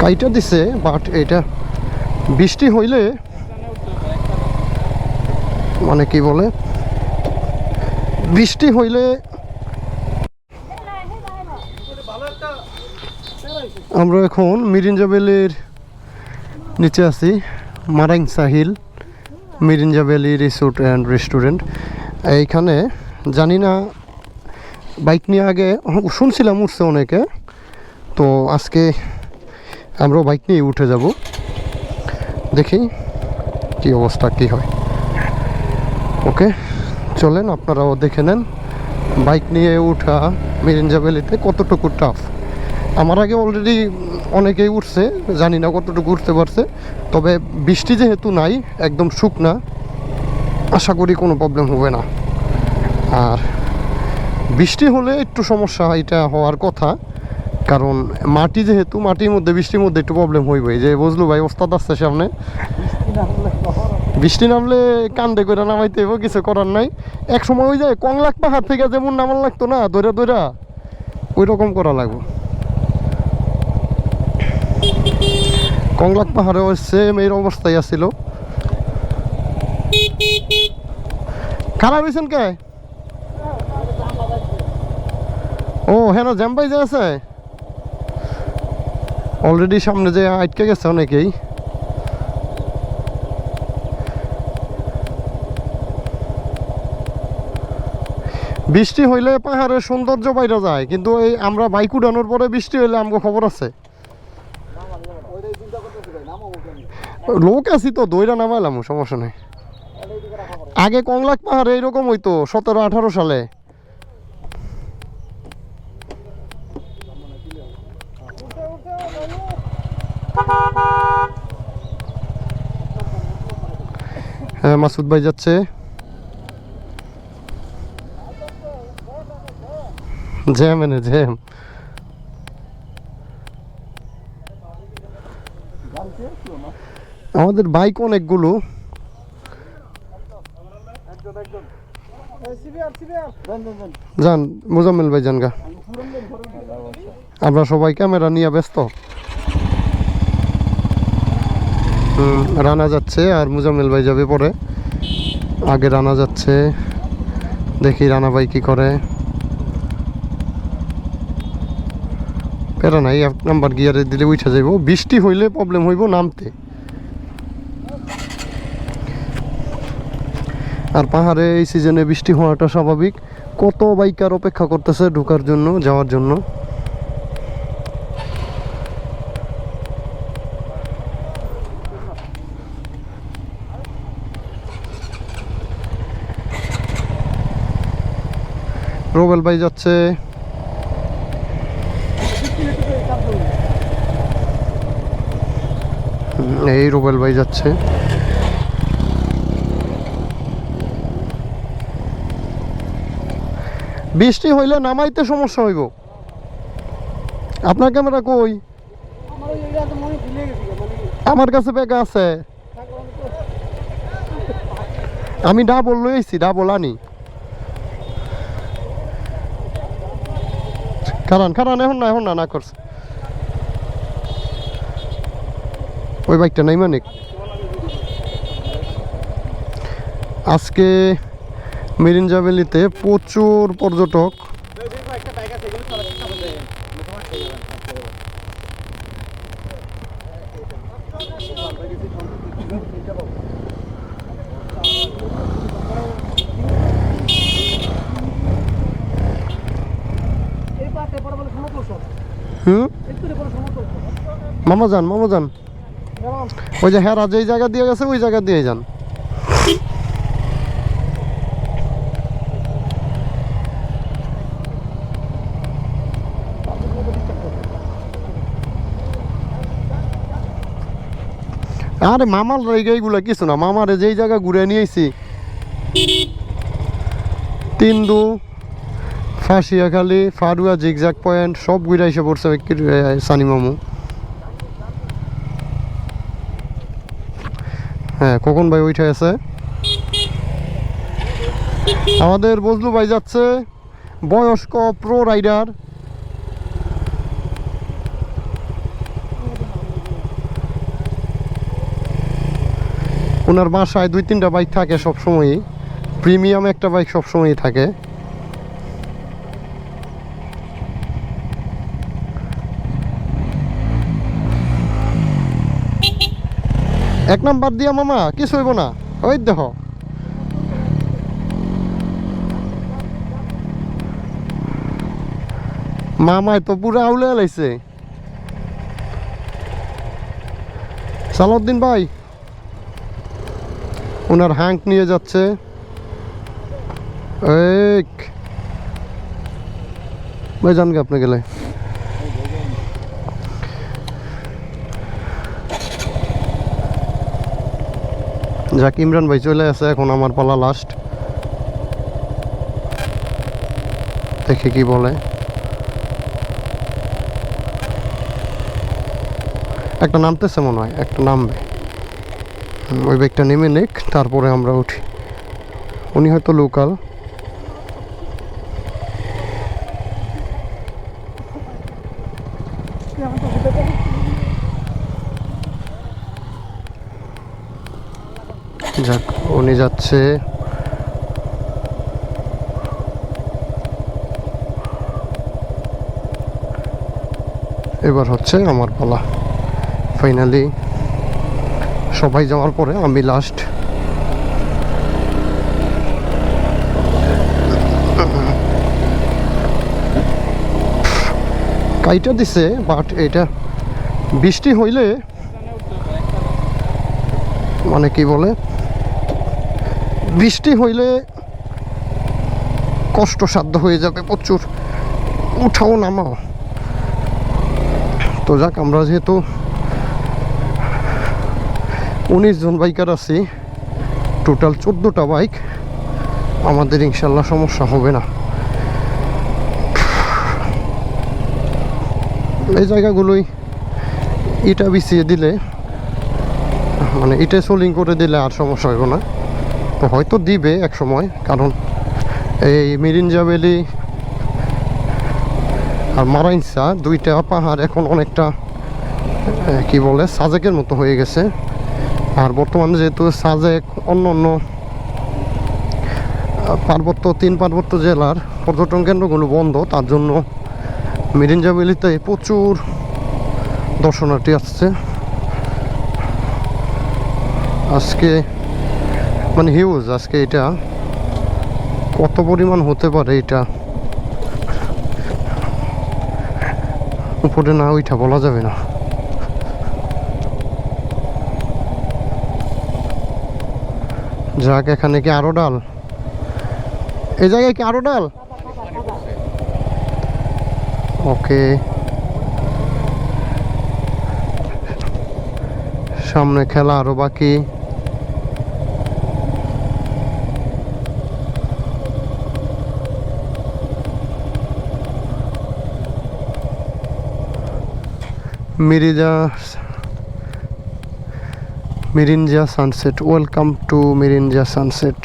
কাইটা দিছে বাট এটা বৃষ্টি হইলে মানে কি বলে? বৃষ্টি হইলে আমরা এখন মিরিঞ্জা ভ্যালির নিচে আছি, Marang Sahil, Mirinja valley resort and restaurant. এইখানে জানি না, বাইক নিয়ে আগে শুনছিলাম উঠছে অনেকে, তো আজকে আমরাও বাইক নিয়ে উঠে যাব। দেখি কি অবস্থা, কি হয়। ওকে, চলেন, আপনারাও দেখে নেন। বাইক নিয়ে উঠা মিরিঞ্জা ভ্যালিতে কতটুকু টাফ আমার আগে অলরেডি অনেকেই উঠছে, জানি না কতটুকু উঠতে পারছে। তবে বৃষ্টি যেহেতু নাই, একদম শুকনা, আশা করি কোনো প্রবলেম হবে না। আর বৃষ্টি হলে একটু সমস্যা, এটা হওয়ার কথা। কারণ মাটি যেহেতু, মাটির মধ্যে, বৃষ্টির মধ্যে একটু প্রবলেম হইবে যে বুঝলো ভাই, ওস্তাদ আসছে সামনে। বৃষ্টি নামলে কান্দে করে নামাইতে হইব, কিছু করার নাই। এক সময় ওই যায় কংলাক পাহাড় থেকে যেমন নামার লাগতো না দৈরা দৈরা ওই রকম করা লাগবে। কংলাক পাহাড়ে সেম এই অবস্থায় আছিল। খারাপ হয়েছেন কে? ও হ্যাঁ জ্যাম পাই যে আছে? অলরেডি সামনে যে আটকে গেছে অনেকেই। বৃষ্টি হইলে পাহাড়ের সৌন্দর্য বাইরে যায়, কিন্তু এই আমরা বাইক উঠানোর পরে বৃষ্টি হইলে আমাকে খবর আছে। লোক আছি তো, দইরা নামাইলাম, সমস্যা নেই। আগে কংলাক পাহাড়ে এরকম হইতো, সতেরো আঠারো সালে। হ্যাঁ মাসুদ ভাই যাচ্ছে। জ্যাম এনে, জ্যাম। আমাদের বাইক অনেকগুলো। যান, মোজাম্মেল ভাই যান গা। আমরা সবাই ক্যামেরা নিয়ে ব্যস্ত হুম, রানা যাচ্ছে আর মুজাম্মেল ভাই যাবে পরে। আগে রানা যাচ্ছে। দেখি রানা ভাই কি করে। প্যারা নাই, এক নাম্বার গিয়ারে দিলে উঠে যাইব। বৃষ্টি হইলে প্রবলেম হইব নামতে। আর পাহাড়ে এই সিজনে বৃষ্টি হওয়াটা স্বাভাবিক। কত বাইকার অপেক্ষা করতেছে ঢোকার জন্য, যাওয়ার জন্য। রোবেল ভাই যাচ্ছে। এই রোবেল ভাই যাচ্ছে। বৃষ্টি হইলে নামাইতে সমস্যা হইব। আপনার ক্যামেরা কই? আমার কাছে ব্যাগ আছে। আমি ডাবল লইছি ডাবল আনি। খারান খারান, এখন না এখন না না করছে। ওই বাইকটা নাই মানিক। আজকে মেরিন ভ্যালিতে প্রচুর পর্যটক হুম? মামা যান মামা যান। ওই যে হ্যাঁ যেই জায়গা দিয়ে গেছে, ওই জায়গা দিয়ে যান। আরে মামার রেগে এইগুলা কিছু না, মামারে যেই জায়গা ঘুরে নিয়েছি। তিন্দু ফাঁসিয়াখালী ফারুয়া জিগজাক পয়েন্ট, সব গুড়া এসে পড়ছে সানি মামু। হ্যাঁ কখন ভাই ওইটা আছে আমাদের বজলু ভাই যাচ্ছে, বয়স্ক প্রো রাইডার। ওনার বাসায় দুই তিনটা বাইক থাকে সবসময়ই। প্রিমিয়াম একটা বাইক সবসময়ই থাকে। এক নাম্বার দিয়া মামা, কিছু হইব না। ওই দেখো। মামায় তো পুরো আউলে লাইছে সালাউদ্দিন ভাই ওনার হ্যাঙ্ক নিয়ে যাচ্ছে। এক। ভাই জান গে আপনি গেলে। যাক, ইমরান ভাই চলে আসে এখন আমার পালা লাস্ট দেখে কি বলে। একটা নামতেছে মনে হয়, একটা নামবে। ওই ব্যাগটা নেমে নেক, তারপরে আমরা উঠি। উনি হয়তো লোকাল যাক, উনি যাচ্ছে। এবার হচ্ছে আমার পালা। ফাইনালি সবাই যাওয়ার পরে আমি লাস্ট কাইটা দিছে বাট এটা বৃষ্টি হইলে মানে কি বলে? বৃষ্টি হইলে কষ্টসাধ্য হয়ে যাবে প্রচুর। উঠাও, নামাও। তো যাক, আমরা যেহেতু উনিশ জন বাইকার আছি, টোটাল চোদ্দোটা বাইক, আমাদের ইনশাল্লাহ সমস্যা হবে না। এই জায়গাগুলোই ইটা বিছিয়ে দিলে মানে ইটে সোলিং করে দিলে আর সমস্যা হবে না। তো হয়তো দিবে এক সময়, কারণ এই মিরিঞ্জা ভ্যালি আর মারাইনসা দুইটা পাহাড় এখন অনেকটা কি বলে, সাজেকের মতো হয়ে গেছে। আর বর্তমানে যেহেতু সাজেক অন্য অন্য পার্বত্য, তিন পার্বত্য জেলার পর্যটন কেন্দ্রগুলো বন্ধ, তার জন্য মিরিঞ্জা ভ্যালিতে প্রচুর দর্শনার্থী আসছে। আজকে মানে হিউজ আজকে এটা কত পরিমাণ হতে পারে এটা? উপরে না ওইটা বলা যাবে না। যাক, এখানে কি আরও ডাল? এই জায়গায় কি আরও ডাল? ওকে। সামনে খেলা আরও বাকি। মিরিজা Mirinja sunset welcome to Mirinja sunset